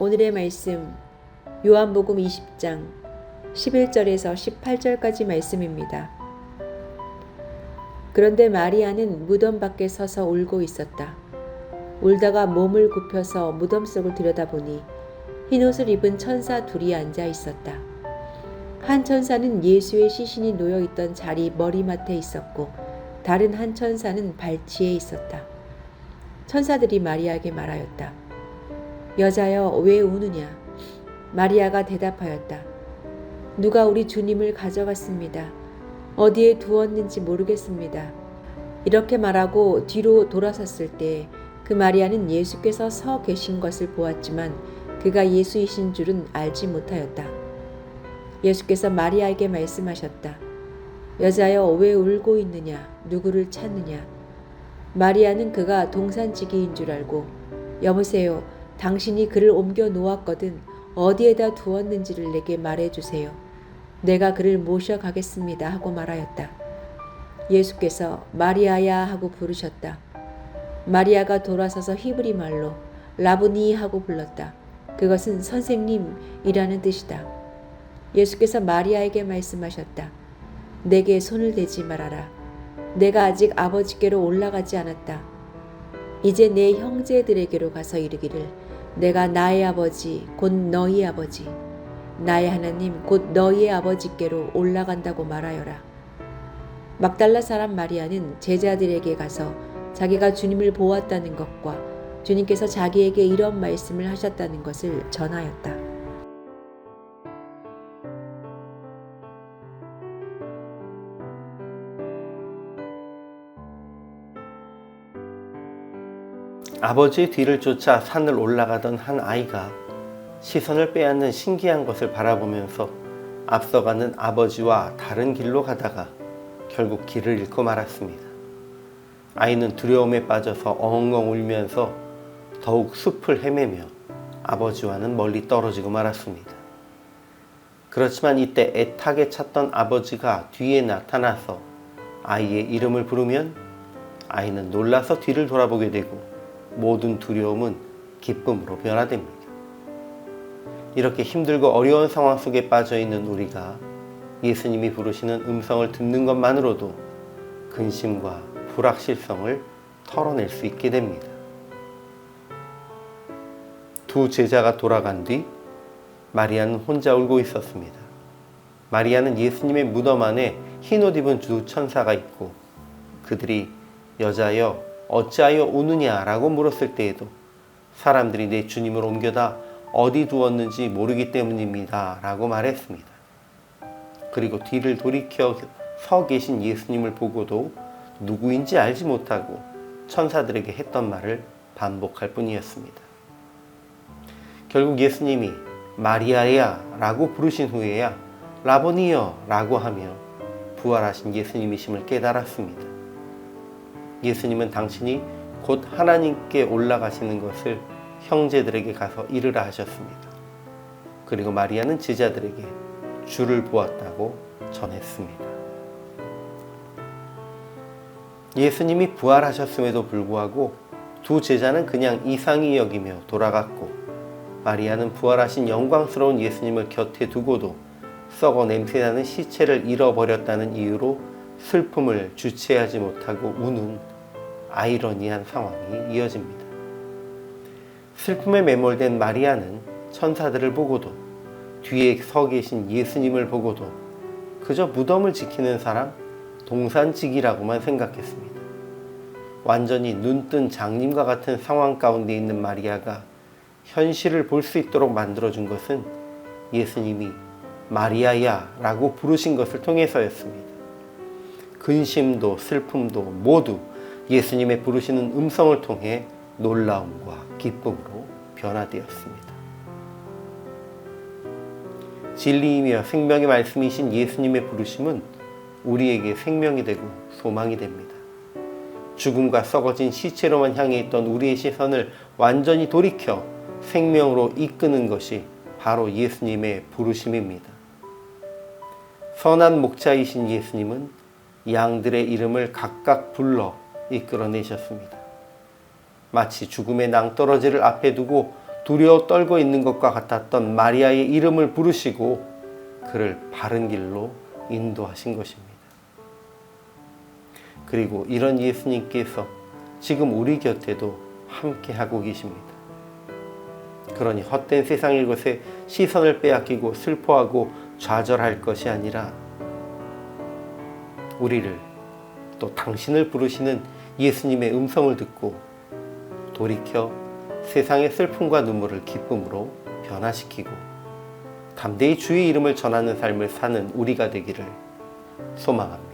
오늘의 말씀 요한복음 20장 11절에서 18절까지 말씀입니다. 그런데 마리아는 무덤 밖에 서서 울고 있었다. 울다가 몸을 굽혀서 무덤 속을 들여다보니 흰옷을 입은 천사 둘이 앉아 있었다. 한 천사는 예수의 시신이 놓여 있던 자리 머리맡에 있었고 다른 한 천사는 발치에 있었다. 천사들이 마리아에게 말하였다. 여자여 왜 우느냐? 마리아가 대답하였다. 누가 우리 주님을 가져갔습니다. 어디에 두었는지 모르겠습니다. 이렇게 말하고 뒤로 돌아섰을 때 그 마리아는 예수께서 서 계신 것을 보았지만 그가 예수이신 줄은 알지 못하였다. 예수께서 마리아에게 말씀하셨다. 여자여 왜 울고 있느냐? 누구를 찾느냐? 마리아는 그가 동산지기인 줄 알고 여보세요. 당신이 그를 옮겨 놓았거든 어디에다 두었는지를 내게 말해 주세요. 내가 그를 모셔 가겠습니다 하고 말하였다. 예수께서 마리아야 하고 부르셨다. 마리아가 돌아서서 히브리 말로 라보니 하고 불렀다. 그것은 선생님이라는 뜻이다. 예수께서 마리아에게 말씀하셨다. 내게 손을 대지 말아라. 내가 아직 아버지께로 올라가지 않았다. 이제 내 형제들에게로 가서 이르기를 내가 나의 아버지 곧 너희 아버지 나의 하나님 곧 너희의 아버지께로 올라간다고 말하여라. 막달라 사람 마리아는 제자들에게 가서 자기가 주님을 보았다는 것과 주님께서 자기에게 이런 말씀을 하셨다는 것을 전하였다. 아버지의 뒤를 쫓아 산을 올라가던 한 아이가 시선을 빼앗는 신기한 것을 바라보면서 앞서가는 아버지와 다른 길로 가다가 결국 길을 잃고 말았습니다. 아이는 두려움에 빠져서 엉엉 울면서 더욱 숲을 헤매며 아버지와는 멀리 떨어지고 말았습니다. 그렇지만 이때 애타게 찾던 아버지가 뒤에 나타나서 아이의 이름을 부르면 아이는 놀라서 뒤를 돌아보게 되고 모든 두려움은 기쁨으로 변화됩니다. 이렇게 힘들고 어려운 상황 속에 빠져 있는 우리가 예수님이 부르시는 음성을 듣는 것만으로도 근심과 불확실성을 털어낼 수 있게 됩니다. 두 제자가 돌아간 뒤 마리아는 혼자 울고 있었습니다. 마리아는 예수님의 무덤 안에 흰 옷 입은 두 천사가 있고 그들이 여자여 어찌하여 우느냐라고 물었을 때에도 사람들이 내 주님을 옮겨다 어디 두었는지 모르기 때문입니다. 라고 말했습니다. 그리고 뒤를 돌이켜 서 계신 예수님을 보고도 누구인지 알지 못하고 천사들에게 했던 말을 반복할 뿐이었습니다. 결국 예수님이 마리아야 라고 부르신 후에야 라보니여 라고 하며 부활하신 예수님이심을 깨달았습니다. 예수님은 당신이 곧 하나님께 올라가시는 것을 형제들에게 가서 이르라 하셨습니다. 그리고 마리아는 제자들에게 주를 보았다고 전했습니다. 예수님이 부활하셨음에도 불구하고 두 제자는 그냥 이상히 여기며 돌아갔고 마리아는 부활하신 영광스러운 예수님을 곁에 두고도 썩어 냄새나는 시체를 잃어버렸다는 이유로 슬픔을 주체하지 못하고 우는 아이러니한 상황이 이어집니다. 슬픔에 매몰된 마리아는 천사들을 보고도 뒤에 서 계신 예수님을 보고도 그저 무덤을 지키는 사람, 동산직이라고만 생각했습니다. 완전히 눈뜬 장님과 같은 상황 가운데 있는 마리아가 현실을 볼 수 있도록 만들어준 것은 예수님이 마리아야 라고 부르신 것을 통해서였습니다. 근심도 슬픔도 모두 예수님의 부르시는 음성을 통해 놀라움과 기쁨으로 변화되었습니다. 진리이며 생명의 말씀이신 예수님의 부르심은 우리에게 생명이 되고 소망이 됩니다. 죽음과 썩어진 시체로만 향해 있던 우리의 시선을 완전히 돌이켜 생명으로 이끄는 것이 바로 예수님의 부르심입니다. 선한 목자이신 예수님은 양들의 이름을 각각 불러 이끌어내셨습니다. 마치 죽음의 낭떠러지를 앞에 두고 두려워 떨고 있는 것과 같았던 마리아의 이름을 부르시고 그를 바른 길로 인도하신 것입니다. 그리고 이런 예수님께서 지금 우리 곁에도 함께 하고 계십니다. 그러니 헛된 세상 일 것에 시선을 빼앗기고 슬퍼하고 좌절할 것이 아니라 우리를 또 당신을 부르시는 예수님의 음성을 듣고 돌이켜 세상의 슬픔과 눈물을 기쁨으로 변화시키고 담대히 주의 이름을 전하는 삶을 사는 우리가 되기를 소망합니다.